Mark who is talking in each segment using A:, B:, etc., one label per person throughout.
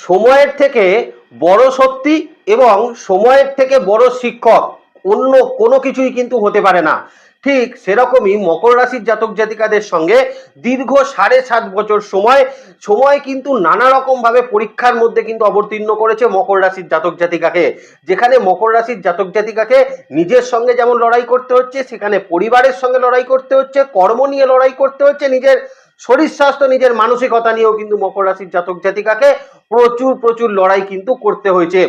A: সময়ের থেকে বড় সত্যি এবং সময়ের থেকে বড় শিক্ষক অন্য কোনো কিছুই কিন্তু হতে পারে না। ঠিক সেরকমই মকর রাশির জাতক জাতিকাদের সঙ্গে দীর্ঘ সাড়ে সাত বছর সময় সময় কিন্তু নানা রকম ভাবে পরীক্ষার মধ্যে কিন্তু অবতীর্ণ করেছে মকর রাশির জাতক জাতিকাকে। যেখানে মকর রাশির জাতক জাতিকাকে নিজের সঙ্গে যেমন লড়াই করতে হচ্ছে, সেখানে পরিবারের সঙ্গে লড়াই করতে হচ্ছে, কর্ম নিয়ে লড়াই করতে হচ্ছে, নিজের শরীর স্বাস্থ্য নিজের মানসিকতা নিয়েও কিন্তু মকর রাশির জাতক জাতিকাকে প্রচুর প্রচুর লড়াই কিন্তু করতে হয়েছে।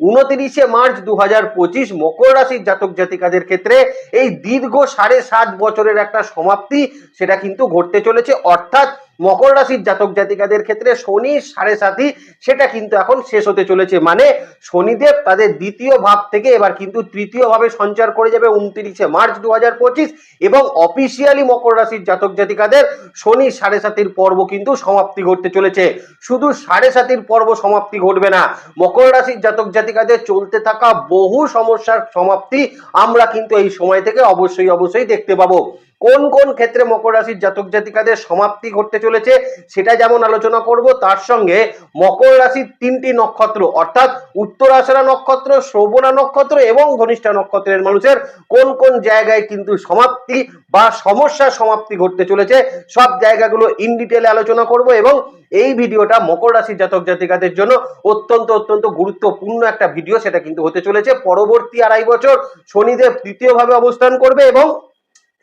A: উনত্রিশে মার্চ দু পঁচিশ মকর রাশির জাতক জাতিকাদের ক্ষেত্রে এই দীর্ঘ সাড়ে সাত বছরের একটা সমাপ্তি সেটা কিন্তু ঘটতে চলেছে। অর্থাৎ মকর রাশির জাতক জাতিকাদের ক্ষেত্রে শনি সাড়ে সাতই সেটা কিন্তু এখন শেষ হতে চলেছে। মানে শনিদেব তাদের দ্বিতীয় ভাব থেকে এবার কিন্তু তৃতীয় ভাবে সঞ্চার করে যাবে উনত্রিশে মার্চ দু হাজার পঁচিশ এবং অফিসিয়ালি মকর রাশির জাতক জাতিকাদের শনি সাড়ে সাতির পর্ব কিন্তু সমাপ্তি ঘটতে চলেছে। শুধু সাড়ে সাতির পর্ব সমাপ্তি ঘটবে না, মকর রাশির জাতক জাতিকাদের চলতে থাকা বহু সমস্যার সমাপ্তি আমরা কিন্তু এই সময় থেকে অবশ্যই অবশ্যই দেখতে পাবো। কোন কোন ক্ষেত্রে মকর রাশির জাতক জাতিকাদের সমাপ্তি ঘটতে চলেছে সেটা যেমন আলোচনা করব, তার সঙ্গে মকর রাশির তিনটি নক্ষত্র, অর্থাৎ উত্তরাষাঢ়া নক্ষত্র, শ্রবণা নক্ষত্র এবং ধনিষ্ঠা নক্ষত্রের মানুষের কোন কোন জায়গায় কিন্তু সমাপ্তি বা সমস্যার সমাপ্তি ঘটতে চলেছে, সব জায়গাগুলো ইন ডিটেলে আলোচনা করব এবং এই ভিডিওটা মকর রাশির জাতক জাতিকাদের জন্য অত্যন্ত অত্যন্ত গুরুত্বপূর্ণ একটা ভিডিও সেটা কিন্তু হতে চলেছে। পরবর্তী আড়াই বছর শনিদেব তৃতীয়ভাবে অবস্থান করবে এবং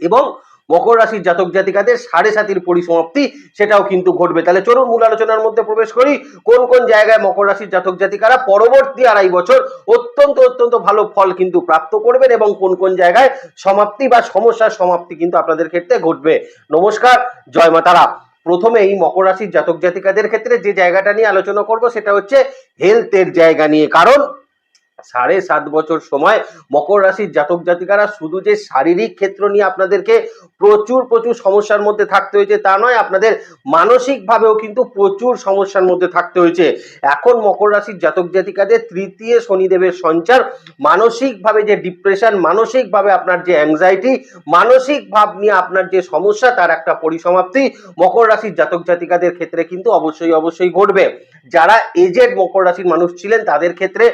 A: এবং মকর রাশির জাতক জাতিকাদের সাড়ে সাতির পরিসমাপ্তি, সেটাও কিন্তু ঘটবে। তাহলে চলুন মূল আলোচনার মধ্যে প্রবেশ করি। কোন কোন জায়গায় মকর রাশির জাতক জাতিকারা পরবর্তী আড়াই বছর অত্যন্ত অত্যন্ত ভালো ফল কিন্তু প্রাপ্ত করবেন এবং কোন কোন জায়গায় সমাপ্তি বা সমস্যার সমাপ্তি কিন্তু আপনাদের ক্ষেত্রে ঘটবে। নমস্কার, জয় মাতারা প্রথমে এই মকর রাশির জাতক জাতিকাদের ক্ষেত্রে যে জায়গাটা নিয়ে আলোচনা করব, সেটা হচ্ছে হেলথের জায়গা নিয়ে। কারণ সাড়ে সাত বছর সময় মকর রাশির জাতক জাতিকারা শুধু যে শারীরিক ক্ষেত্র নিয়ে আপনাদেরকে প্রচুর প্রচুর সমস্যার মধ্যে থাকতে হয়েছে তা নয়, আপনাদের মানসিকভাবেও কিন্তু প্রচুর সমস্যার মধ্যে থাকতে হয়েছে। এখন মকর রাশির জাতক জাতিকাদের তৃতীয় শনিদেবের সঞ্চার মানসিকভাবে যে ডিপ্রেশন মানসিকভাবে আপনার যে অ্যাংজাইটি মানসিক ভাব নিয়ে আপনার যে সমস্যা, তার একটা পরিসমাপ্তি মকর রাশির জাতক জাতিকাদের ক্ষেত্রে কিন্তু অবশ্যই অবশ্যই ঘটবে। যারা এজেড মকর রাশির মানুষ ছিলেন, তাদের ক্ষেত্রে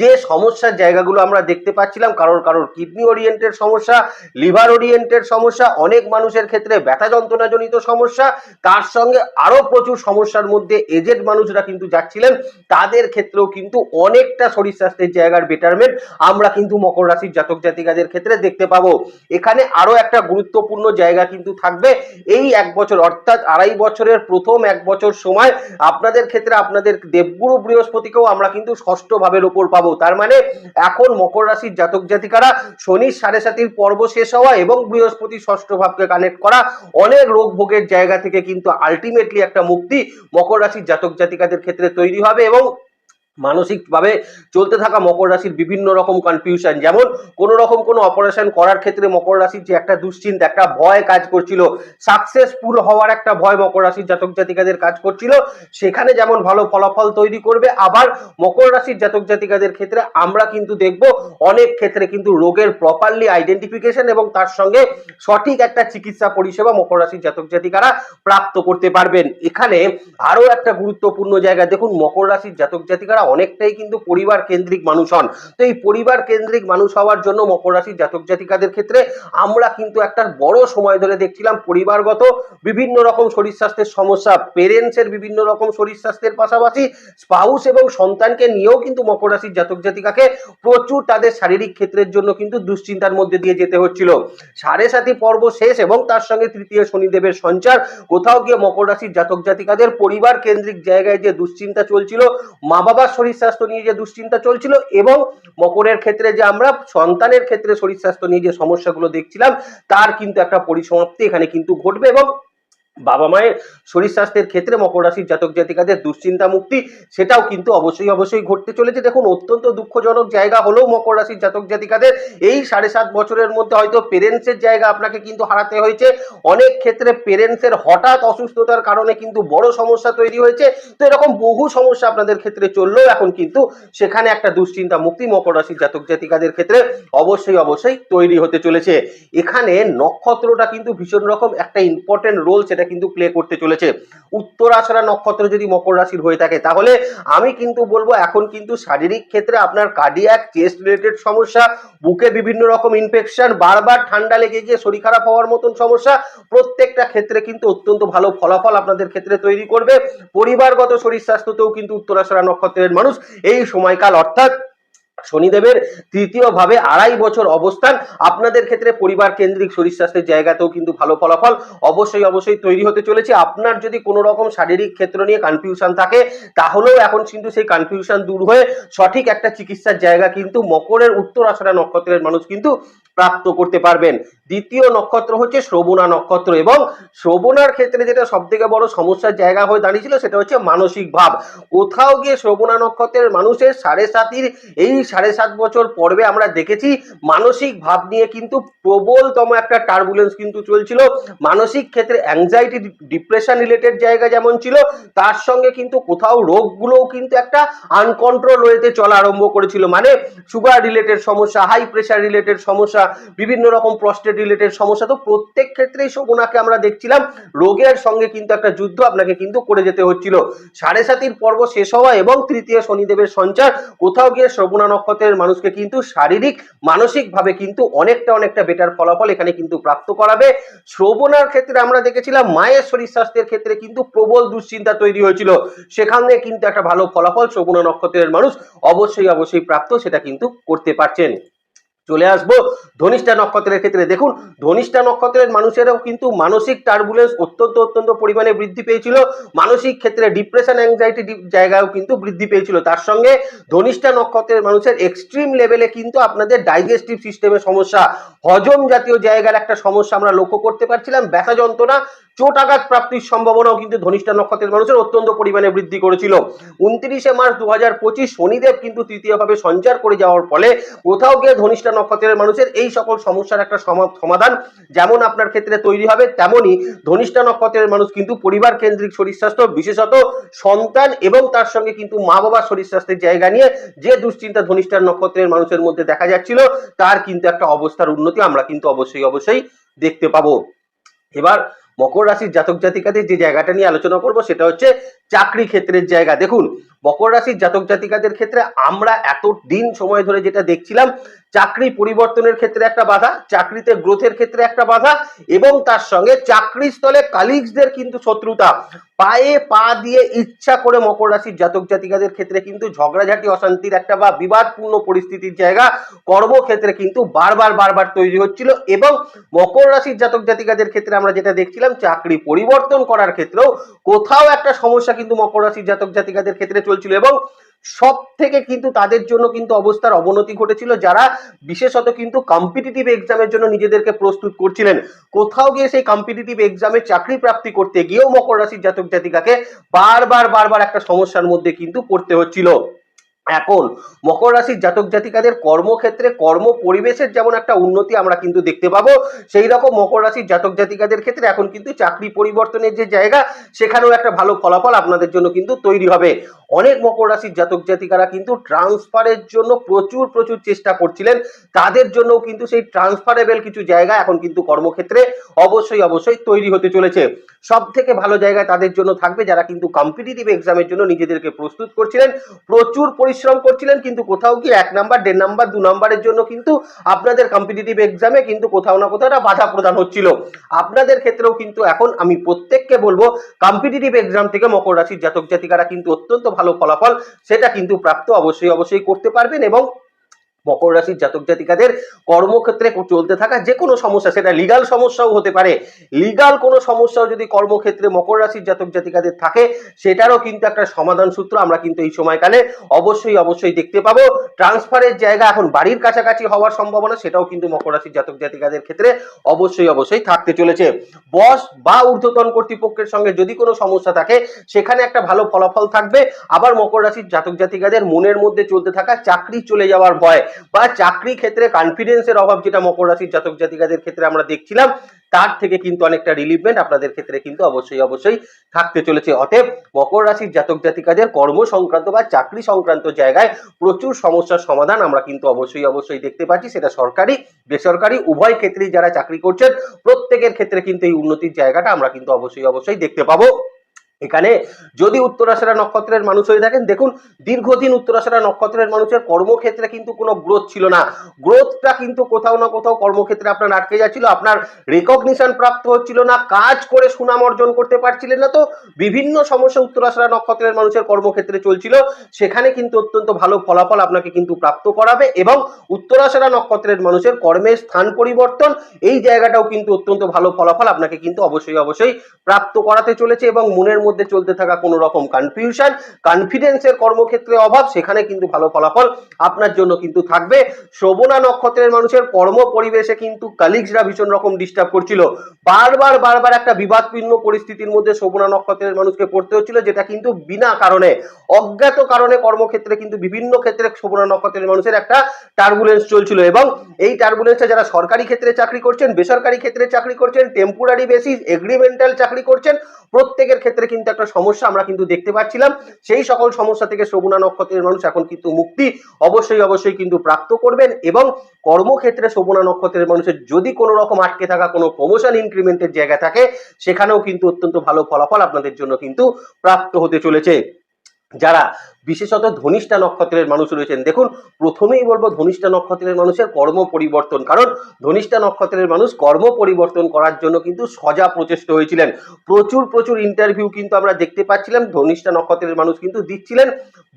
A: যে সমস্যার জায়গাগুলো আমরা দেখতে পাচ্ছিলাম। কারোর কারোর কিডনি ওরিয়েন্টেড সমস্যা লিভার ওরিয়েন্টেড সমস্যা, অনেক মানুষের ক্ষেত্রে ব্যথা যন্ত্রণাজনিত সমস্যা। তার সঙ্গে আরও প্রচুর সমস্যার মধ্যে এজেড মানুষরা কিন্তু যাচ্ছিলেন। তাদের ক্ষেত্রেও কিন্তু অনেকটা শরীর স্বাস্থ্যের জায়গার বেটারমেন্ট আমরা কিন্তু মকর রাশির জাতক জাতিকাদের ক্ষেত্রে দেখতে পাবো। এখানে আরও একটা গুরুত্বপূর্ণ জায়গা কিন্তু থাকবে। এই এক বছর অর্থাৎ আড়াই বছরের প্রথম এক বছর সময় আপনাদের ক্ষেত্রে আপনাদের দেবগুরু বৃহস্পতিকেও আমরা কিন্তু ষষ্ঠ ভাবের ওপর পাবো। তার মানে এখন মকর রাশির জাতক জাতিকারা শনি সাড়ে সাতির পর্ব শেষ হওয়া এবং বৃহস্পতি ষষ্ঠ ভাবকে কানেক্ট করা অনেক রোগ ভোগের জায়গা থেকে কিন্তু আলটিমেটলি একটা মুক্তি মকর রাশির জাতক জাতিকাদের ক্ষেত্রে তৈরি হবে এবং মানসিকভাবে চলতে থাকা মকর রাশির বিভিন্ন রকম কনফিউশন যেমন কোন রকম কোনো অপারেশন করার ক্ষেত্রে মকর রাশির যে একটা দুশ্চিন্তা, একটা ভয় কাজ করছিল সাকসেসফুল হওয়ার একটা ভয় মকর রাশির জাতক জাতিকাদের কাজ করছিল, সেখানে যেমন ভালো ফলাফল তৈরি করবে, আবার মকর রাশির জাতক জাতিকাদের ক্ষেত্রে আমরা কিন্তু দেখব অনেক ক্ষেত্রে কিন্তু রোগের প্রপারলি আইডেন্টিফিকেশন এবং তার সঙ্গে সঠিক একটা চিকিৎসা পরিষেবা মকর রাশির জাতক জাতিকারা প্রাপ্ত করতে পারবেন। এখানে আরও একটা গুরুত্বপূর্ণ জায়গা, দেখুন মকর রাশির জাতক জাতিকারা অনেকটাই কিন্তু পরিবার কেন্দ্রিক মানুষ হন। তো এই পরিবার কেন্দ্রিক মানুষ হওয়ার জন্য মকর রাশির জাতক জাতিকাদের ক্ষেত্রে আমরা কিন্তু একটা বড় সময় ধরে দেখছিলাম পরিবারগত বিভিন্ন রকম শরীর স্বাস্থ্যের সমস্যা পেরেন্টসের বিভিন্ন রকম শরীর স্বাস্থ্যের পাশাপাশি স্পাউস এবং সন্তানকে নিয়েও কিন্তু মকর রাশির জাতক জাতিকাকে প্রচুর তাদের শারীরিক ক্ষেত্রের জন্য কিন্তু দুশ্চিন্তার মধ্যে দিয়ে যেতে হচ্ছিল। সাড়ে সাতি পর্ব শেষ এবং তার সঙ্গে তৃতীয় শনিদেবের সঞ্চার। কোথাও গিয়ে মকর রাশির জাতক জাতিকাদের পরিবার কেন্দ্রিক জায়গায় যে দুশ্চিন্তা চলছিল মা বাবার শরীর স্বাস্থ্য নিয়ে যে দুশ্চিন্তা চলছিল এবং মকরের ক্ষেত্রে যে আমরা সন্তানের ক্ষেত্রে শরীর স্বাস্থ্য নিয়ে যে সমস্যাগুলো দেখছিলাম, তার কিন্তু একটা পরিসমাপ্তি এখানে কিন্তু ঘটবে এবং বাবা মায়ের শরীর স্বাস্থ্যের ক্ষেত্রে মকর রাশির জাতক জাতিকাদের দুশ্চিন্তা মুক্তি, সেটাও কিন্তু অবশ্যই অবশ্যই ঘটতে চলেছে। দেখুন, অত্যন্ত দুঃখজনক জায়গা হলেও মকর রাশির জাতক জাতিকাদের এই সাড়ে সাত বছরের মধ্যে হয়তো পেরেন্টসের জায়গা আপনাকে কিন্তু হারাতে হয়েছে। অনেক ক্ষেত্রে পেরেন্টসের হঠাৎ অসুস্থতার কারণে কিন্তু বড় সমস্যা তৈরি হয়েছে। তো এরকম বহু সমস্যা আপনাদের ক্ষেত্রে চললেও এখন কিন্তু সেখানে একটা দুশ্চিন্তা মুক্তি মকর রাশির জাতক জাতিকাদের ক্ষেত্রে অবশ্যই অবশ্যই তৈরি হতে চলেছে। এখানে নক্ষত্রটা কিন্তু ভীষণ রকম একটা ইম্পর্টেন্ট রোল সেটা সেটা কিন্তু প্লে করতে চলেছে। উত্তরাষাঢ়া নক্ষত্র যদি মকর রাশির হয়ে থাকে, তাহলে আমি কিন্তু বলব, এখন কিন্তু শারীরিক ক্ষেত্রে আপনার কার্ডিয়াক চেস্ট রিলেটেড সমস্যা, বুকে বিভিন্ন রকম ইনফেকশন বারবার ঠান্ডা লেগে গিয়ে শরীর খারাপ হওয়ার মতন সমস্যা, প্রত্যেকটা ক্ষেত্রে কিন্তু অত্যন্ত ভালো ফলাফল আপনাদের ক্ষেত্রে তৈরি করবে। পরিবারগত শরীর স্বাস্থ্যতেও কিন্তু উত্তরাষাঢ়া নক্ষত্রের মানুষ এই সময়কাল, অর্থাৎ শনিদেবের তৃতীয় ভাবে আড়াই বছর অবস্থান। আপনাদের ক্ষেত্রে পরিবার কেন্দ্রিক শরীর স্বাস্থ্যের জায়গাতেও কিন্তু ভালো ফলাফল অবশ্যই অবশ্যই তৈরি হতে চলেছে। আপনার যদি কোনো রকম শারীরিক ক্ষেত্র নিয়ে কনফিউশন থাকে, তাহলেও এখন কিন্তু সেই কনফিউশন দূর হয়ে সঠিক একটা চিকিৎসার জায়গা কিন্তু মকরের উত্তর আষাঢ়া নক্ষত্রের মানুষ কিন্তু প্রাপ্ত করতে পারবেন। দ্বিতীয় নক্ষত্র হচ্ছে শ্রবণা নক্ষত্র এবং শ্রবণার ক্ষেত্রে যেটা সব থেকে বড় সমস্যার জায়গা হয়ে দাঁড়িয়েছিল সেটা হচ্ছে মানসিক ভাব। কোথাও গিয়ে শ্রবণা নক্ষত্রের মানুষের সাড়ে সাতির, এই সাড়ে সাত বছর পর্বে আমরা দেখেছি মানসিক ভাব নিয়ে কিন্তু প্রবলতম একটা টার্বুলেন্স কিন্তু চলছিল। মানসিক ক্ষেত্রে অ্যাংজাইটি ডিপ্রেশন রিলেটেড জায়গা যেমন ছিল, তার সঙ্গে কিন্তু কোথাও রোগগুলোও কিন্তু একটা আনকন্ট্রোল ওয়েতে চলা আরম্ভ করেছিল। মানে সুগার রিলেটেড সমস্যা হাই প্রেশার রিলেটেড সমস্যা বিভিন্ন রকম প্রস্টেট রিলেটেড সমস্যা। তো প্রত্যেক ক্ষেত্রেই শোভনাকে আমরা দেখছিলাম, রোগের সঙ্গে কিন্তু একটা যুদ্ধ আপনাকে কিন্তু করে যেতে হচ্ছিল। সাড়ে সাতির পর্ব শেষ হওয়া এবং তৃতীয় শনিদেবের সঞ্চার, কোথাও গিয়ে শ্রবণা নক্ষত্রের মানুষকে কিন্তু শারীরিক, মানসিকভাবে কিন্তু অনেকটা অনেকটা বেটার ফলাফল এখানে কিন্তু প্রাপ্ত করাবে। শ্রবণার ক্ষেত্রে আমরা দেখেছিলাম, মায়ের শরীর স্বাস্থ্যের ক্ষেত্রে কিন্তু প্রবল দুশ্চিন্তা তৈরি হয়েছিল। সেখানে কিন্তু একটা ভালো ফলাফল শ্রবণা নক্ষত্রের মানুষ অবশ্যই অবশ্যই প্রাপ্ত, সেটা কিন্তু করতে পারছেন। চলে আসব। ধনিষ্ঠা নক্ষত্রের ক্ষেত্রে দেখুন, ধনিষ্ঠা নক্ষত্রের মানুষেরাও কিন্তু মানসিক টার্বুলেন্স অত্যন্ত অত্যন্ত পরিমাণে বৃদ্ধি পেয়েছিল। মানসিক ক্ষেত্রে ডিপ্রেশন অ্যাংজাইটি জায়গায়ও কিন্তু বৃদ্ধি পেয়েছিল। তার সঙ্গে ধনিষ্ঠা নক্ষত্রের মানুষের এক্সট্রিম লেভেলে কিন্তু আপনাদের ডাইজেস্টিভ সিস্টেমের সমস্যা, হজম জাতীয় জায়গার একটা সমস্যা আমরা লক্ষ্য করতে পারছিলাম। ব্যথা যন্ত্রণা চোট আঘাত প্রাপ্তির সম্ভাবনাও কিন্তু ধনিষ্ঠা নক্ষত্রের মানুষের অত্যন্ত পরিমাণে বৃদ্ধি করেছিল। উনত্রিশে মার্চ দু হাজার পঁচিশ শনিদেব কিন্তু তৃতীয়ভাবে সঞ্চার করে যাওয়ার ফলে কোথাও গিয়ে ধনিষ্ঠা নক্ষত্রের মানুষের এই সকল সমস্যার একটা সমা- সমাধান যেমন আপনার ক্ষেত্রে তৈরি হবে তেমনই ধনিষ্ঠা নক্ষত্রের মানুষ কিন্তু পরিবার কেন্দ্রিক শরীর স্বাস্থ্য, বিশেষত সন্তান এবং তার সঙ্গে কিন্তু মা বাবার শরীর স্বাস্থ্যের জায়গা নিয়ে যে দুশ্চিন্তা ধনিষ্ঠা নক্ষত্রের মানুষের মধ্যে দেখা যাচ্ছিল, তার কিন্তু একটা অবস্থার উন্নতি আমরা কিন্তু অবশ্যই অবশ্যই দেখতে পাবো। এবার মকর রাশির জাতক জাতিকাদের যে জায়গাটা নিয়ে আলোচনা করব সেটা হচ্ছে চাকরি ক্ষেত্রের জায়গা। দেখুন, মকর রাশির জাতক জাতিকাদের ক্ষেত্রে আমরা এত দিন সময় ধরে যেটা দেখছিলাম, চাকরি পরিবর্তনের ক্ষেত্রে একটা বাধা, চাকরিতে গ্রোথের ক্ষেত্রে একটা বাধা, এবং তার সঙ্গে চাকরি স্থলে কালিগসদের কিন্তু শত্রুতা। পায়ে পা দিয়ে ইচ্ছা করে মকর রাশির জাতক জাতিকাদের ক্ষেত্রে কিন্তু ঝগড়াঝাটি, অশান্তির একটা বা বিবাদপূর্ণ পরিস্থিতির জায়গা, কর্মক্ষেত্রে কিন্তু বারবার বারবার তৈরি হচ্ছিল, এবং মকর রাশির জাতক জাতিকাদের ক্ষেত্রে আমরা যেটা দেখছিলাম, চাকরি পরিবর্তন করার ক্ষেত্রেও কোথাও একটা সমস্যা কিন্তু মকর রাশির জাতক জাতিকাদের ক্ষেত্রে চলছিল এবং সব থেকে কিন্তু তাদের জন্য কিন্তু অবস্থার অবনতি ঘটেছিল যারা বিশেষত কিন্তু কম্পিটিটিভ এক্সামের জন্য নিজেদেরকে প্রস্তুত করছিলেন। কোথাও গিয়ে সেই কম্পিটিটিভ এক্সামে চাকরি প্রাপ্তি করতে গিয়েও মকর রাশির জাতক জাতিকাকে বারবার বারবার একটা সমস্যার মধ্যে কিন্তু পড়তে হচ্ছিল। এখন মকর রাশির জাতক জাতিকাদের কর্মক্ষেত্রে কর্ম পরিবেশের যেমন একটা উন্নতি আমরা কিন্তু দেখতে পাবো, সেই রকম মকর রাশির জাতক জাতিকাদের ক্ষেত্রে এখন কিন্তু চাকরি পরিবর্তনের যে জায়গা, সেখানেও একটা ভালো ফলাফল আপনাদের জন্য কিন্তু তৈরি হবে। অনেক মকর রাশির জাতক জাতিকারা কিন্তু ট্রান্সফারের জন্য প্রচুর প্রচুর চেষ্টা করছিলেন, তাদের জন্যও কিন্তু সেই ট্রান্সফারেবল কিছু জায়গা এখন কিন্তু কর্মক্ষেত্রে অবশ্যই অবশ্যই তৈরি হতে চলেছে। সব থেকে ভালো জায়গা তাদের জন্য থাকবে যারা কিন্তু কম্পিটিটিভ এক্সামের জন্য নিজেদেরকে প্রস্তুত করছিলেন, প্রচুর পরিশ্রম করছিলেন, কিন্তু কোথাও কি এক নাম্বার, দেড় নাম্বার, দু নাম্বারের জন্য কিন্তু আপনাদের কম্পিটিটিভ এক্সামে কিন্তু কোথাও না কোথাও একটা বাধা প্রদান হচ্ছিল। আপনাদের ক্ষেত্রেও কিন্তু এখন আমি প্রত্যেককে বলব কম্পিটিটিভ এক্সাম থেকে মকর রাশির জাতক জাতিকারা কিন্তু অত্যন্ত ভালো ফলাফল, সেটা কিন্তু প্রাপ্ত অবশ্যই অবশ্যই করতে পারবেন এবং মকর রাশির জাতক জাতিকাদের কর্মক্ষেত্রে চলতে থাকা যে কোনো সমস্যা, সেটা লিগাল সমস্যাও হতে পারে। লিগাল কোনো সমস্যাও যদি কর্মক্ষেত্রে মকর রাশির জাতক জাতিকাদের থাকে, সেটারও কিন্তু একটা সমাধান সূত্র আমরা কিন্তু এই সময়কালে অবশ্যই অবশ্যই দেখতে পাবো। ট্রান্সফারের জায়গা এখন বাড়ির কাছাকাছি হওয়ার সম্ভাবনা, সেটাও কিন্তু মকর রাশির জাতক জাতিকাদের ক্ষেত্রে অবশ্যই অবশ্যই থাকতে চলেছে। বস বা ঊর্ধ্বতন কর্তৃপক্ষের সঙ্গে যদি কোনো সমস্যা থাকে, সেখানে একটা ভালো ফলাফল থাকবে। আবার মকর রাশির জাতক জাতিকাদের মনের মধ্যে চলতে থাকা চাকরি চলে যাওয়ার ভয় বা চাকরি ক্ষেত্রে কনফিডেন্সের অভাব যেটা মকর রাশির জাতক জাতিকাদের ক্ষেত্রে আমরা দেখছিলাম, তার থেকে কিন্তু অনেকটা রিলিভমেন্ট আপনাদের ক্ষেত্রে কিন্তু অবশ্যই অবশ্যই থাকতে চলেছে। অতএব মকর রাশির জাতক জাতিকাদের কর্ম সংক্রান্ত বা চাকরি সংক্রান্ত জায়গায় প্রচুর সমস্যার সমাধান আমরা কিন্তু অবশ্যই অবশ্যই দেখতে পাচ্ছি। সেটা সরকারি, বেসরকারি, উভয় ক্ষেত্রেই যারা চাকরি করছেন, প্রত্যেকের ক্ষেত্রে কিন্তু এই উন্নতির জায়গাটা আমরা কিন্তু অবশ্যই অবশ্যই দেখতে পাবো। এখানে যদি উত্তরাশারা নক্ষত্রের মানুষ হয়ে থাকেন, দেখুন দীর্ঘদিন উত্তরাশারা নক্ষত্রের মানুষের কর্মক্ষেত্রে কিন্তু কোনো গ্রোথ ছিল না। গ্রোথটা কিন্তু কোথাও না কোথাও কর্মক্ষেত্রে আপনার আটকে যাচ্ছিল। আপনার রেকগনিশন প্রাপ্ত হচ্ছিল না, কাজ করে সুনাম অর্জন করতে পারছিলেন না তো বিভিন্ন সমস্যা উত্তরাশারা নক্ষত্রের মানুষের কর্মক্ষেত্রে চলছিল। সেখানে কিন্তু অত্যন্ত ভালো ফলাফল আপনাকে কিন্তু প্রাপ্ত করাবে এবং উত্তরাশারা নক্ষত্রের মানুষের কর্মের স্থান পরিবর্তন, এই জায়গাটাও কিন্তু অত্যন্ত ভালো ফলাফল আপনাকে কিন্তু অবশ্যই অবশ্যই প্রাপ্ত করাতে চলেছে এবং মনের মধ্যে চলতে থাকা কোনো রকম কনফিউশন কনফিডেন্সের কর্মক্ষেত্রে অভাব, সেখানে কিন্তু ভালো ফলাফল আপনার জন্য কিন্তু থাকবে। শোভনা নক্ষত্রের মানুষের কর্ম পরিবেশে কিন্তু কালিগসরা ভীষণ রকম ডিস্টার্ব করছিল। বারবার বারবার একটা বিবাদপূর্ণ পরিস্থিতির মধ্যে শোভনা নক্ষত্রের মানুষকে পড়তে হচ্ছিল, যেটা কিন্তু বিনা কারণে, অজ্ঞাত কারণে কর্মক্ষেত্রে কিন্তু বিভিন্ন ক্ষেত্রে শোভনা নক্ষত্রের মানুষের একটা টার্বুলেন্স চলছিল এবং এই টার্বুলেন্সটা যারা সরকারি ক্ষেত্রে চাকরি করছেন, বেসরকারি ক্ষেত্রে চাকরি করছেন টেম্পোরারি বেসিস এগ্রিমেন্টাল চাকরি করছেন, প্রত্যেকের ক্ষেত্রে কিন্তু একটা সমস্যা আমরা কিন্তু দেখতে পাচ্ছিলাম। সেই সকল সমস্যা থেকে শোভনা নক্ষত্রের মানুষ এখন কিন্তু মুক্তি অবশ্যই অবশ্যই কিন্তু প্রাপ্ত করবেন এবং কর্মক্ষেত্রে শোভনা নক্ষত্রের মানুষের যদি কোনো রকম আটকে থাকা, কোনো প্রমোশন ইনক্রিমেন্টের জায়গা থাকে, সেখানেও কিন্তু অত্যন্ত ভালো ফলাফল আপনাদের জন্য কিন্তু প্রাপ্ত হতে চলেছে। যারা বিশেষত ধনিষ্ঠা নক্ষত্রের মানুষ রয়েছেন। দেখুন, প্রথমেই বলব ধনিষ্ঠা নক্ষত্রের মানুষের কর্ম পরিবর্তন। কারণ ধনিষ্ঠা নক্ষত্রের মানুষ কর্ম পরিবর্তন করার জন্য কিন্তু সজা প্রচেষ্ট হয়েছিলেন। প্রচুর প্রচুর ইন্টারভিউ কিন্তু আমরা দেখতে পাচ্ছিলাম। ধনিষ্ঠা নক্ষত্রের মানুষ কিন্তু দিচ্ছিলেন।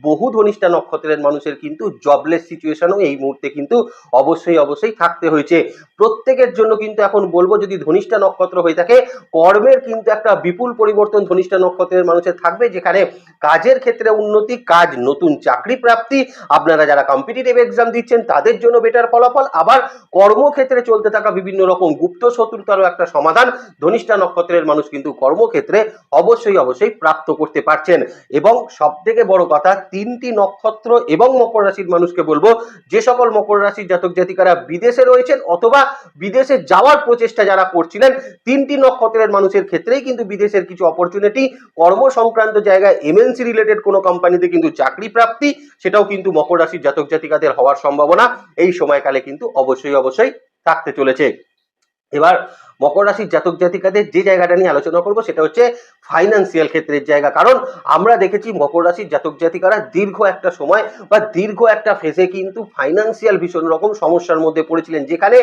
A: বহু ধনিষ্ঠা নক্ষত্রের মানুষের কিন্তু জবলেস সিচুয়েশনও এই মুহূর্তে কিন্তু অবশ্যই অবশ্যই থাকতে হয়েছে। প্রত্যেকের জন্য কিন্তু এখন বলব, যদি ধনিষ্ঠা নক্ষত্র হয়ে থাকে, কর্মের কিন্তু একটা বিপুল পরিবর্তন ধনিষ্ঠা নক্ষত্রের মানুষের থাকবে, যেখানে কাজের ক্ষেত্রে উন্নতি কাজ, নতুন চাকরি প্রাপ্তি, আপনারা যারা কম্পিটিটিভ এক্সাম দিচ্ছেন, তাদের জন্য বেটার ফলাফল। আবার কর্মক্ষেত্রে চলতে থাকা বিভিন্ন রকম গুপ্ত শত্রুতারও একটা সমাধান। ধনিষ্ঠা নক্ষত্রের মানুষ কিন্তু কর্মক্ষেত্রে অবশ্যই অবশ্যই প্রাপ্ত করতে পারছেন। এবং সব থেকে বড় কথা, তিনটি নক্ষত্র এবং মকর রাশির মানুষকে বলব, যে সকল মকর রাশির জাতক জাতিকারা বিদেশে রয়েছেন অথবা বিদেশে যাওয়ার প্রচেষ্টা যারা করছিলেন, তিনটি নক্ষত্রের মানুষের ক্ষেত্রেই কিন্তু বিদেশের কিছু অপরচুনিটি কর্ম সংক্রান্ত জায়গায় এমএনসি রিলেটেড কোনো কোম্পানিতে কিন্তু চাকরি প্রাপ্তি, সেটাও কিন্তু মকর রাশির জাতক জাতিকাদের হওয়ার সম্ভাবনা। এই সময়কালে কিন্তু অবশ্যই অবশ্যই থাকতে চলেছে। এবার মকর রাশির জাতক জাতিকাদের যে জায়গাটা নিয়ে আলোচনা করব, সেটা হচ্ছে ফাইন্যান্সিয়াল ক্ষেত্রের জায়গা। কারণ আমরা দেখেছি মকর রাশির জাতক জাতিকারা দীর্ঘ একটা সময় বা দীর্ঘ একটা ফেজে কিন্তু ফাইন্যান্সিয়াল ভীষণ রকম সমস্যার মধ্যে পড়েছিলেন, যেখানে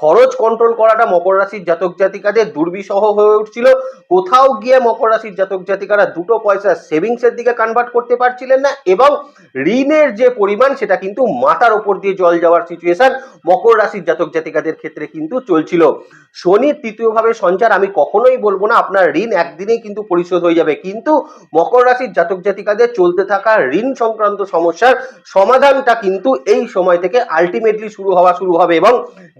A: খরচ কন্ট্রোল করাটা মকর রাশির জাতক জাতিকাদের দুর্বিষহ হয়ে উঠছিল। কোথাও গিয়ে মকর রাশির জাতক জাতিকারা দুটো পয়সা সেভিংসের দিকে কনভার্ট করতে পারছিলেন না এবং ঋণের যে পরিমাণ, সেটা কিন্তু মাথার ওপর দিয়ে জল যাওয়ার সিচুয়েশন মকর রাশির জাতক জাতিকাদের ক্ষেত্রে কিন্তু চলছিল। শনির তৃতীয়ভাবে সঞ্চার, আমি কখনোই বলব না, আপনার ঋণ একদিনেই কিন্তু পরিশোধ হয়ে যাবে। কিন্তু মকর রাশির জাতক জাতিকাদের চলতে থাকা ঋণ সংক্রান্ত সমস্যার সমাধানটা কিন্তু এই সময় থেকে আলটিমেটলি শুরু হওয়া শুরু হবে এবং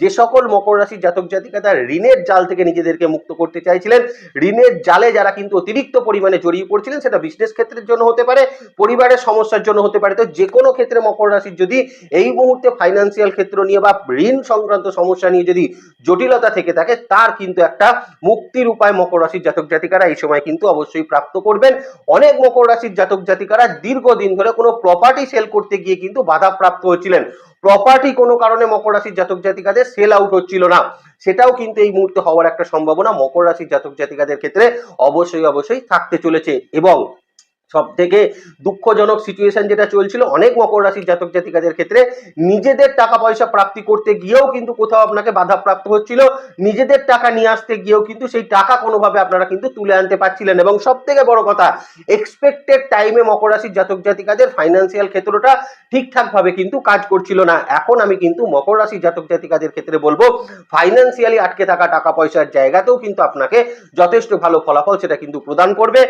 A: যে সকল মকর রাশির জাতক জাতিকারা ঋণের জাল থেকে নিজেদেরকে মুক্ত করতে চাইছিলেন। ঋণের জালে যারা কিন্তু অতিরিক্ত পরিমাণে জড়িয়ে পড়ছিলেন, সেটা বিজনেস ক্ষেত্রের জন্য হতে পারে, পরিবারের সমস্যার জন্য হতে পারে। তো যে কোনো ক্ষেত্রে মকর রাশির যদি এই মুহূর্তে ফাইন্যান্সিয়াল ক্ষেত্র নিয়ে বা ঋণ সংক্রান্ত সমস্যা নিয়ে যদি জটিলতা থেকে থাকে, তার কিন্তু একটা মুক্তির উপায় মকর রাশির জাতক জাতিকারা এই সময় কিন্তু অবশ্যই প্রাপ্ত করবেন। অনেক মকর রাশির জাতক জাতিকারা দীর্ঘদিন ধরে কোনো প্রপার্টি সেল করতে গিয়ে কিন্তু বাধা প্রাপ্ত হচ্ছিলেন। প্রপার্টি কোনো কারণে মকর রাশির জাতক জাতিকাদের সেল আউট হচ্ছিল না। সেটাও কিন্তু এই মুহূর্তে হওয়ার একটা সম্ভাবনা মকর রাশির জাতক জাতিকাদের ক্ষেত্রে অবশ্যই অবশ্যই থাকতে চলেছে এবং সব থেকে দুঃখজনক সিচুয়েশন যেটা চলছিল, অনেক মকর রাশির জাতক জাতিকাদের ক্ষেত্রে নিজেদের টাকা পয়সা প্রাপ্তি করতে গিয়েও কিন্তু কোথাও আপনাকে বাধা প্রাপ্ত হচ্ছিল। নিজেদের টাকা নিয়ে আসতে গিয়েও কিন্তু সেই টাকা কোনোভাবে আপনারা কিন্তু তুলে আনতে পারছিলেন। এবং সব থেকে বড় কথা এক্সপেক্টেড টাইমে মকর রাশির জাতক জাতিকাদের ফাইন্যান্সিয়াল ক্ষেত্রটা ঠিকঠাকভাবে কিন্তু কাজ করছিল না। এখন আমি কিন্তু মকর রাশির জাতক জাতিকাদের ক্ষেত্রে বলব ফাইন্যান্সিয়ালি আটকে থাকা টাকা পয়সার জায়গাতেও কিন্তু আপনাকে যথেষ্ট ভালো ফলাফল সেটা কিন্তু প্রদান করবে।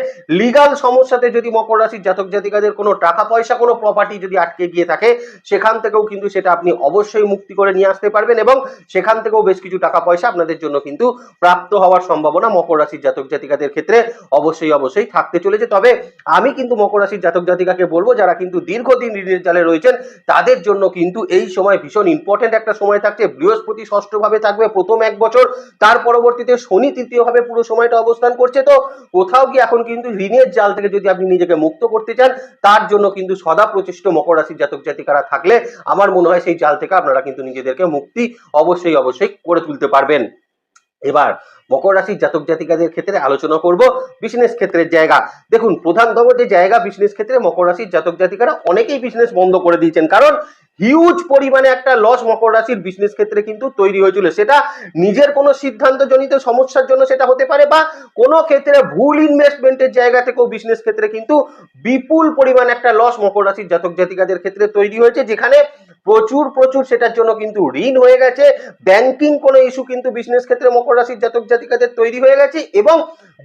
A: লিগাল সমস্যাতে যদি মকর রাশির জাতক জাতিকাদের কোনো টাকা পয়সা, কোনো প্রপার্টি যদি আটকে গিয়ে থাকে, সেখান থেকেও কিন্তু সেটা আপনি অবশ্যই মুক্তি করে নিয়ে আসতে পারবেন এবং সেখান থেকেও বেশ কিছু টাকা পয়সা আপনাদের জন্য কিন্তু প্রাপ্ত হওয়ার সম্ভাবনা মকর রাশির জাতক জাতিকাদের ক্ষেত্রে অবশ্যই অবশ্যই থাকতে চলেছে। তবে আমি কিন্তু মকর রাশির জাতক জাতিকাকে বলব, যারা কিন্তু দীর্ঘদিন ঋণের জালে রয়েছেন, তাদের জন্য কিন্তু এই সময় ভীষণ ইম্পর্টেন্ট একটা সময় থাকছে। বৃহস্পতি ষষ্ঠভাবে থাকবে প্রথম এক বছর, তার পরবর্তীতে শনি তৃতীয়ভাবে পুরো সময়টা অবস্থান করছে। তো কোথাও কি এখন কিন্তু ঋণের জাল থেকে যদি আপনি নিজেকে মুক্ত করতে চান, তার জন্য কিন্তু সদা প্রচেষ্ট মকর রাশির জাতক জাতিকারা থাকলে আমার মনে হয় সেই জাল থেকে আপনারা কিন্তু নিজেদেরকে মুক্তি অবশ্যই অবশ্যই করে তুলতে পারবেন। এবার মকর রাশির জাতক জাতিকাদের ক্ষেত্রে আলোচনা করব বিজনেস ক্ষেত্রের জায়গা। দেখুন, প্রধানতম যে জায়গা বিজনেস ক্ষেত্রে মকর রাশির জাতক জাতিকারা অনেকেই বিজনেস বন্ধ করে দিয়েছেন। কারণ হিউজ পরিমাণে একটা লস মকর রাশির বিজনেস ক্ষেত্রে কিন্তু তৈরি হয়েছিল। সেটা নিজের কোনো সিদ্ধান্ত জনিত সমস্যার জন্য সেটা হতে পারে বা কোনো ক্ষেত্রে ভুল ইনভেস্টমেন্টের জায়গা থেকেও বিজনেস ক্ষেত্রে কিন্তু বিপুল পরিমাণ একটা লস মকর রাশির জাতক জাতিকাদের ক্ষেত্রে তৈরি হয়েছে, যেখানে প্রচুর প্রচুর সেটার জন্য কিন্তু ঋণ হয়ে গেছে। ব্যাংকিং কোনো ইস্যু কিন্তু বিজনেস ক্ষেত্রে মকর রাশির জাতক জাতিকাদের তৈরি হয়ে গেছে এবং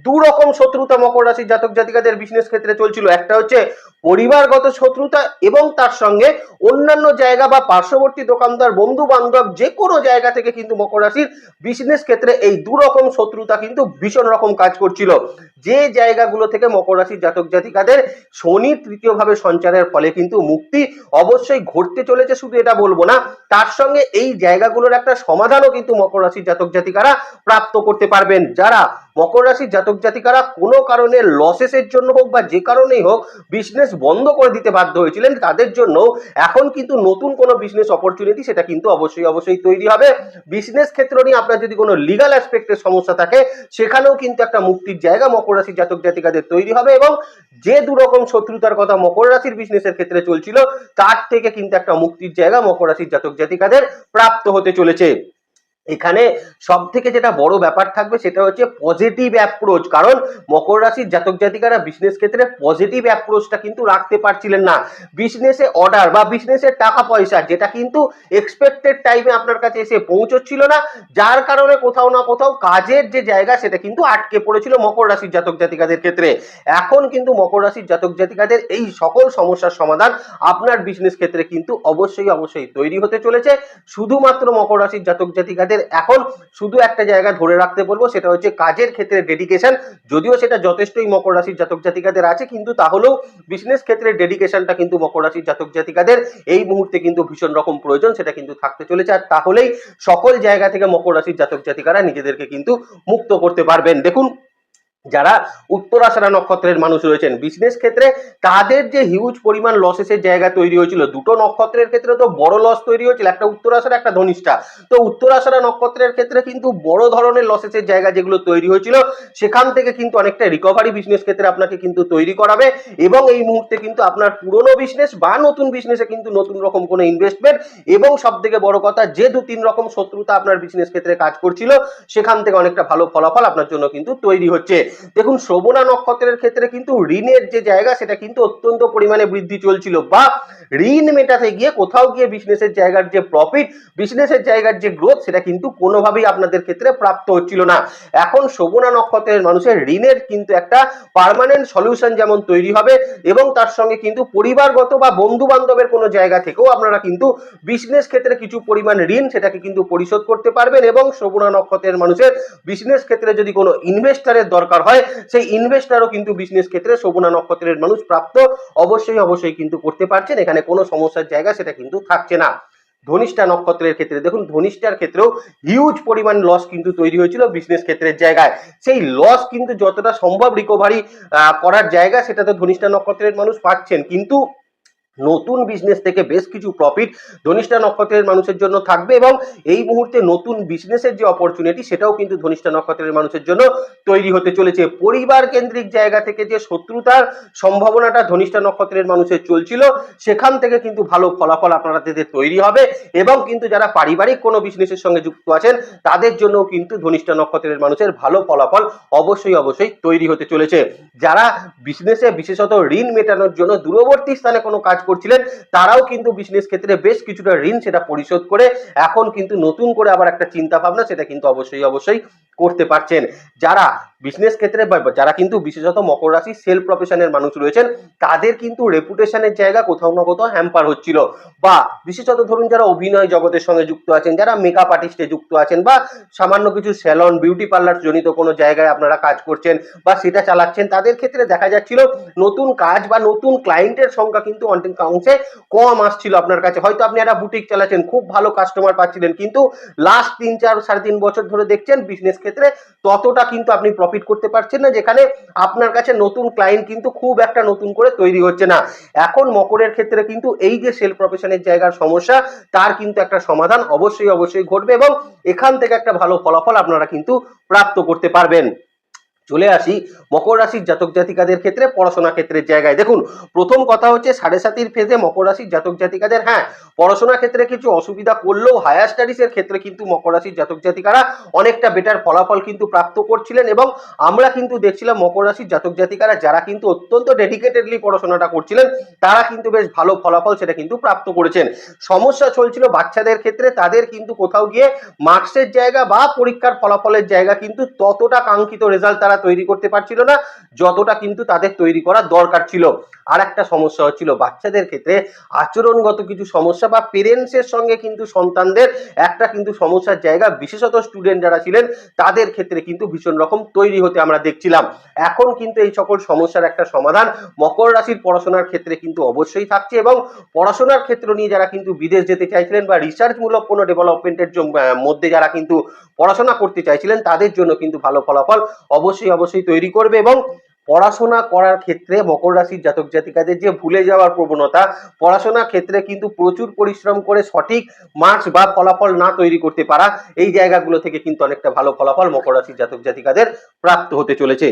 A: দু রকম শত্রুতা মকর রাশির জাতক জাতিকাদের বিজনেস ক্ষেত্রে চলছিল। একটা হচ্ছে পরিবারগত শত্রুতা এবং তার সঙ্গে অন্যান্য জায়গা বা পার্শ্ববর্তী দোকানদার বন্ধু বান্ধব যে কোনো জায়গা থেকে কিন্তু মকর রাশির বিজনেস ক্ষেত্রে এই দু রকম শত্রুতা কিন্তু ভীষণ রকম কাজ করছিল। যে জায়গাগুলো থেকে মকর রাশির জাতক জাতিকাদের শনি তৃতীয়ভাবে সঞ্চারের ফলে কিন্তু মুক্তি অবশ্যই ঘটতে চলেছে, শুধু এটা বলব না, তার সঙ্গে এই জায়গাগুলোর একটা সমাধানও কিন্তু মকর রাশির জাতক জাতিকারা প্রাপ্ত করতে পারবেন। যারা মকর রাশির জাতক জাতিকারা কোনো কারণে লসেসের জন্য হোক বা যে কারণেই হোক বিজনেস বন্ধ করে দিতে বাধ্য হয়েছিলেন, তাদের জন্য এখন কিন্তু নতুন কোনো বিজনেস অপরচুনিটি সেটা কিন্তু অবশ্যই অবশ্যই তৈরি হবে। বিজনেস ক্ষেত্র নিয়ে আপনার যদি কোনো লিগাল অ্যাসপেক্টের সমস্যা থাকে, সেখানেও কিন্তু একটা মুক্তির জায়গা মকর রাশির জাতক জাতিকাদের তৈরি হবে এবং যে দু রকম শত্রুতার কথা মকর রাশির বিজনেসের ক্ষেত্রে চলছিল, তার থেকে কিন্তু একটা মুক্তির জায়গা মকর রাশির জাতক জাতিকাদের প্রাপ্ত হতে চলেছে। এখানে সব থেকে যেটা বড় ব্যাপার থাকবে সেটা হচ্ছে পজিটিভ অ্যাপ্রোচ কারণ মকর রাশির জাতক জাতিকারা বিজনেস ক্ষেত্রে পজিটিভ অ্যাপ্রোচটা কিন্তু রাখতে পারছিলেন না। বিজনেসে অর্ডার বা বিজনেসের টাকা পয়সা যেটা কিন্তু এক্সপেক্টেড টাইমে আপনার কাছে এসে পৌঁছচ্ছিল না। যার কারণে কোথাও না কোথাও কাজের যে জায়গা সেটা কিন্তু আটকে পড়েছিল মকর রাশির জাতক জাতিকাদের ক্ষেত্রে। এখন কিন্তু মকর রাশির জাতক জাতিকাদের এই সকল সমস্যার সমাধান আপনার বিজনেস ক্ষেত্রে কিন্তু অবশ্যই অবশ্যই তৈরি হতে চলেছে। শুধুমাত্র মকর রাশির জাতক জাতিকাদের এখন শুধু একটা জায়গা ধরে রাখতে বলব, সেটা হচ্ছে কাজের ক্ষেত্রে ডেডিকেশন যদিও সেটা যথেষ্টই মকর রাশির জাতক জাতিকাদের আছে, কিন্তু তাহলেও বিজনেস ক্ষেত্রে ডেডিকেশনটা কিন্তু মকর রাশির জাতক জাতিকাদের এই মুহূর্তে কিন্তু ভীষণ রকম প্রয়োজন, সেটা কিন্তু থাকতে চলেছে। আর তাহলেই সকল জায়গা থেকে মকর রাশির জাতক জাতিকারা নিজেদেরকে কিন্তু মুক্ত করতে পারবেন। দেখুন যারা উত্তরাষাঢ়া নক্ষত্রের মানুষ রয়েছেন। বিজনেস ক্ষেত্রে তাদের যে হিউজ পরিমাণ লসেসের জায়গা তৈরি হয়েছিল, দুটো নক্ষত্রের ক্ষেত্রে তো বড় লস তৈরি হয়েছিল, একটা উত্তরাষাঢ়া একটা ধনিষ্ঠা। তো উত্তরাষাঢ়া নক্ষত্রের ক্ষেত্রে কিন্তু বড় ধরনের লসেসের জায়গা যেগুলো তৈরি হয়েছিল, সেখান থেকে কিন্তু অনেকটা রিকভারি বিজনেস ক্ষেত্রে আপনাকে কিন্তু তৈরি করাবে এবং এই মুহূর্তে কিন্তু আপনার পুরনো বিজনেস বা নতুন বিজনেসে কিন্তু নতুন রকম কোনো ইনভেস্টমেন্ট এবং সব থেকে বড় কথা, যে দু তিন রকম শত্রুতা আপনার বিজনেস ক্ষেত্রে কাজ করছিল, সেখান থেকে অনেকটা ভালো ফলাফল আপনার জন্য কিন্তু তৈরি হচ্ছে। দেখুন শ্রবণা নক্ষত্রের ক্ষেত্রে কিন্তু ঋণের যে জায়গা, সেটা কিন্তু অত্যন্ত পরিমাণে বৃদ্ধি চলছিল। বা ঋণ মেটাতে গিয়ে কোথাও গিয়ে বিজনেসের জায়গার যে প্রফিট বিজনেসের জায়গার যে গ্রোথ সেটা কিন্তু কোনোভাবেই আপনাদের ক্ষেত্রে প্রাপ্ত হচ্ছিল না। এখন শোভনা নক্ষত্রের মানুষের ঋণের কিন্তু একটা পার্মানেন্ট সলিউশন যেমন তৈরি হবে, এবং তার সঙ্গে কিন্তু পরিবারগত বা বন্ধু বান্ধবের কোনো জায়গা থেকেও আপনারা কিন্তু বিজনেস ক্ষেত্রে কিছু পরিমাণ ঋণ, সেটাকে কিন্তু পরিশোধ করতে পারবেন, এবং শোভনা নক্ষত্রের মানুষের বিজনেস ক্ষেত্রে যদি কোনো ইনভেস্টারের দরকার হয়, সেই ইনভেস্টারও কিন্তু বিজনেস ক্ষেত্রে শোভনা নক্ষত্রের মানুষ প্রাপ্ত অবশ্যই অবশ্যই কিন্তু করতে পারছেন। এখানে কোনো সমস্যার জায়গা সেটা কিন্তু থাকছে না। ধনিষ্ঠা নক্ষত্রের ক্ষেত্রে দেখুন, ধনিষ্ঠার ক্ষেত্রেও হিউজ পরিমাণ লস কিন্তু তৈরি হয়েছিল বিজনেস ক্ষেত্রের জায়গায়। সেই লস কিন্তু যতটা সম্ভব রিকভারি করার জায়গা সেটা তো ধনিষ্ঠা নক্ষত্রের মানুষ পাচ্ছেন। কিন্তু নতুন বিজনেস থেকে বেশ কিছু প্রফিট ধনিষ্ঠা নক্ষত্রের মানুষের জন্য থাকবে এবং এই মুহূর্তে নতুন বিজনেসের যে অপরচুনিটি সেটাও কিন্তু ধনিষ্ঠা নক্ষত্রের মানুষের জন্য তৈরি হতে চলেছে। পরিবার কেন্দ্রিক জায়গা থেকে যে শত্রুতার সম্ভাবনাটা ধনিষ্ঠা নক্ষত্রের মানুষের চলছিল, সেখান থেকে কিন্তু ভালো ফলাফল আপনাদের তৈরি হবে এবং কিন্তু যারা পারিবারিক কোনো বিজনেসের সঙ্গে যুক্ত আছেন, তাদের জন্যও কিন্তু ধনিষ্ঠা নক্ষত্রের মানুষের ভালো ফলাফল অবশ্যই অবশ্যই তৈরি হতে চলেছে। যারা বিজনেসে বিশেষত ঋণ মেটানোর জন্য দূরবর্তী স্থানে কোনো কাজ করছিলেন, তারাও কিন্তু বিজনেস ক্ষেত্রে বেশ কিছুটা ঋণ সেটা পরিশোধ করে এখন কিন্তু নতুন করে আবার একটা চিন্তা ভাবনা সেটা কিন্তু অবশ্যই অবশ্যই করতে পারছেন। যারা বিজনেস ক্ষেত্রে যারা কিন্তু বিশেষত মকর রাশি সেল প্রফেশনের মানুষ রয়েছেন, তাদের কিন্তু রেপুটেশনের জায়গা কোথাও না কোথাও হ্যাম্পার হচ্ছিল। বা বিশেষত ধরুন যারা অভিনয় জগতের সঙ্গে যুক্ত আছেন, যারা মেকআপ আর্টিস্টে যুক্ত আছেন বা সামান্য কিছু স্যালন বিউটি পার্লার জনিত কোনো জায়গায় আপনারা কাজ করছেন বা সেটা চালাচ্ছেন, তাদের ক্ষেত্রে দেখা যাচ্ছিল নতুন কাজ বা নতুন ক্লায়েন্টের সংখ্যা কিন্তু অংশে কম আসছিল আপনার কাছে। হয়তো আপনি একটা বুটিক চালাচ্ছেন, খুব ভালো কাস্টমার পাচ্ছিলেন, কিন্তু লাস্ট তিন, চার, সাড়ে তিন বছর ধরে দেখছেন বিজনেস ক্ষেত্রে ততটা কিন্তু আপনি প্রফিট করতে পারছেন না, যেখানে আপনার কাছে নতুন ক্লায়েন্ট কিন্তু খুব একটা নতুন করে তৈরি হচ্ছে না। এখন মকরের ক্ষেত্রে কিন্তু এই যে সেল প্রফেশনের জায়গার সমস্যা, তার কিন্তু একটা সমাধান অবশ্যই অবশ্যই ঘটবে এবং এখান থেকে একটা ভালো ফলাফল আপনারা কিন্তু প্রাপ্ত করতে পারবেন। চলে আসি মকর রাশির জাতক জাতিকাদের ক্ষেত্রে পড়াশোনা ক্ষেত্রের জায়গায়। দেখুন, প্রথম কথা হচ্ছে সাড়ে সাতির ফেজে মকর রাশির জাতক জাতিকাদের হ্যাঁ পড়াশোনা ক্ষেত্রে কিছু অসুবিধা করলেও হায়ার স্টাডিজের ক্ষেত্রে কিন্তু মকর রাশির জাতক জাতিকারা অনেকটা বেটার ফলাফল কিন্তু প্রাপ্ত করছিলেন এবং আমরা কিন্তু দেখছিলাম মকর রাশির জাতক জাতিকারা যারা কিন্তু অত্যন্ত ডেডিকেটেডলি পড়াশোনাটা করছিলেন, তারা কিন্তু বেশ ভালো ফলাফল সেটা কিন্তু প্রাপ্ত করেছেন। সমস্যা চলছিল বাচ্চাদের ক্ষেত্রে, তাদের কিন্তু কোথাও গিয়ে মার্কসের জায়গা বা পরীক্ষার ফলাফলের জায়গা কিন্তু ততটা কাঙ্ক্ষিত রেজাল্ট তারা তৈরি করতে পারছিল না যতটা কিন্তু তাদের তৈরি করা দরকার ছিল। আর একটা সমস্যা হচ্ছিল, বাচ্চাদের ক্ষেত্রে আচরণগত কিছু সমস্যা বা পেরেন্টসের সঙ্গে কিন্তু সন্তানদের একটা কিন্তু সমস্যার জায়গা, বিশেষত স্টুডেন্ট যারা ছিলেন, তাদের ক্ষেত্রে কিন্তু ভীষণ রকম তৈরি হতে আমরা দেখছিলাম। এখন কিন্তু এই সকল সমস্যার একটা সমাধান মকর রাশির পড়াশোনার ক্ষেত্রে কিন্তু অবশ্যই থাকছে এবং পড়াশোনার ক্ষেত্র নিয়ে যারা কিন্তু বিদেশ যেতে চাইছিলেন বা রিসার্চমূলক কোনো ডেভেলপমেন্টের মধ্যে যারা কিন্তু পড়াশোনা করতে চাইছিলেন, তাদের জন্য কিন্তু ভালো ফলাফল অবশ্যই অবশ্যই তৈরি করবে এবং পড়াশোনা করার ক্ষেত্রে মকর রাশির জাতক জাতিকাদের যে ভুলে যাওয়ার প্রবণতা, পড়াশোনার ক্ষেত্রে কিন্তু প্রচুর পরিশ্রম করে সঠিক মার্কস বা ফলাফল না তৈরি করতে পারা, এই জায়গাগুলো থেকে কিন্তু অনেকটা ভালো ফলাফল মকর রাশির জাতক জাতিকাদের প্রাপ্ত হতে চলেছে।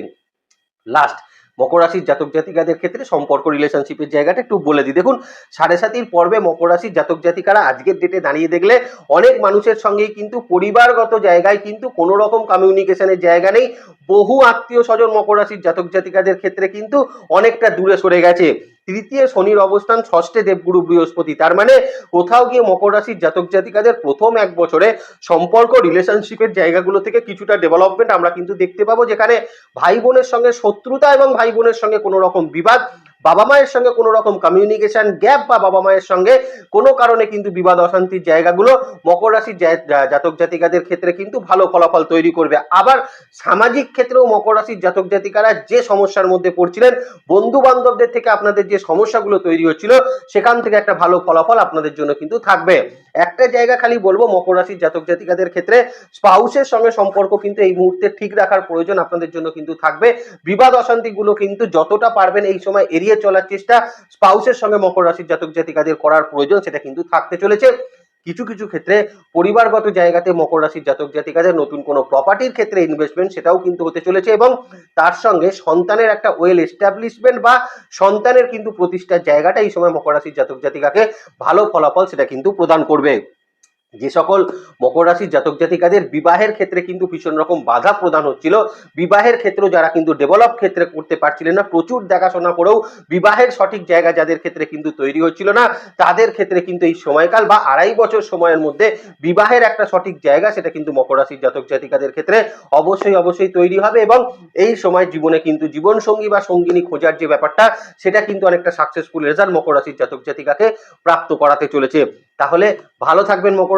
A: লাস্ট মকর রাশির জাতক জাতিকাদের ক্ষেত্রে সম্পর্ক রিলেশনশিপের জায়গাটা একটু বলে দিই। দেখুন, সাড়ে সাতির পর্বে মকর রাশির জাতক জাতিকারা আজকের ডেটে দাঁড়িয়ে দেখলে অনেক মানুষের সঙ্গেই কিন্তু পরিবারগত জায়গায় কিন্তু কোনো রকম কমিউনিকেশনের জায়গা নেই। বহু আত্মীয় স্বজন মকর রাশির জাতক জাতিকাদের ক্ষেত্রে কিন্তু অনেকটা দূরে সরে গেছে। তৃতীয় শনির অবস্থান ষষ্ঠে দেবগুরু বৃহস্পতি। তার মানে কোথাও গিয়ে মকর রাশির জাতক জাতিকাদের প্রথম এক বছরে সম্পর্ক রিলেশনশিপের জায়গাগুলো থেকে কিছুটা ডেভেলপমেন্ট আমরা কিন্তু দেখতে পাবো, যেখানে ভাই বোনের সঙ্গে শত্রুতা এবং ভাই বোনের সঙ্গে কোনো রকম বিবাদ বাবা মায়ের সঙ্গে কোনো রকম কমিউনিকেশন গ্যাপ বা বাবা মায়ের সঙ্গে কোনো কারণে কিন্তু বিবাদ অশান্তির জায়গাগুলো মকর রাশির জাতক জাতিকাদের ক্ষেত্রে কিন্তু ভালো ফলাফল তৈরি করবে। আবার সামাজিক ক্ষেত্রেও মকর রাশির জাতক জাতিকারা যে সমস্যার মধ্যে পড়ছিলেন বন্ধু বান্ধবদের থেকে আপনাদের যে সমস্যাগুলো তৈরি হচ্ছিল, সেখান থেকে একটা ভালো ফলাফল আপনাদের জন্য কিন্তু থাকবে। একটা জায়গা খালি বলব, মকর রাশির জাতক জাতিকাদের ক্ষেত্রে স্পাউসের সঙ্গে সম্পর্ক কিন্তু এই মুহূর্তে ঠিক রাখার প্রয়োজন আপনাদের জন্য কিন্তু থাকবে। বিবাদ অশান্তিগুলো কিন্তু যতটা পারবেন এই সময় এড়িয়ে চলার চেষ্টা স্পাউসের সঙ্গে মকর রাশির জাতক জাতিকাদের করার প্রয়োজন, সেটা কিন্তু থাকতে চলেছে। কিছু কিছু ক্ষেত্রে পরিবারগত জায়গাতে মকর রাশির জাতক জাতিকাদের নতুন কোনো প্রপার্টির ক্ষেত্রে ইনভেস্টমেন্ট সেটাও কিন্তু হতে চলেছে এবং তার সঙ্গে সন্তানের একটা ওয়েল এস্টাবলিশমেন্ট বা সন্তানের কিন্তু প্রতিষ্ঠার জায়গাটা এই সময় মকর রাশির জাতক জাতিকাকে ভালো ফলাফল সেটা কিন্তু প্রদান করবে। যে সকল মকর রাশির জাতক জাতিকাদের বিবাহের ক্ষেত্রে কিন্তু ভীষণ রকম বাধা প্রদান হচ্ছিল। বিবাহের ক্ষেত্রে যারা কিন্তু ডেভেলপ ক্ষেত্রে করতে পারছিলেন না, প্রচুর দেখাশোনা করেও বিবাহের সঠিক জায়গা যাদের ক্ষেত্রে কিন্তু তৈরি হচ্ছিল না, তাদের ক্ষেত্রে কিন্তু এই সময়কাল বা আড়াই বছর সময়ের মধ্যে বিবাহের একটা সঠিক জায়গা সেটা কিন্তু মকর রাশির জাতক জাতিকাদের ক্ষেত্রে অবশ্যই অবশ্যই তৈরি হবে এবং এই সময় জীবনে কিন্তু জীবন সঙ্গী বা সঙ্গিনী খোঁজার যে ব্যাপারটা, সেটা কিন্তু অনেকটা সাকসেসফুল রেজাল্ট মকর রাশির জাতক জাতিকাকে প্রাপ্ত করাতে চলেছে। তাহলে ভালো থাকবেন মকর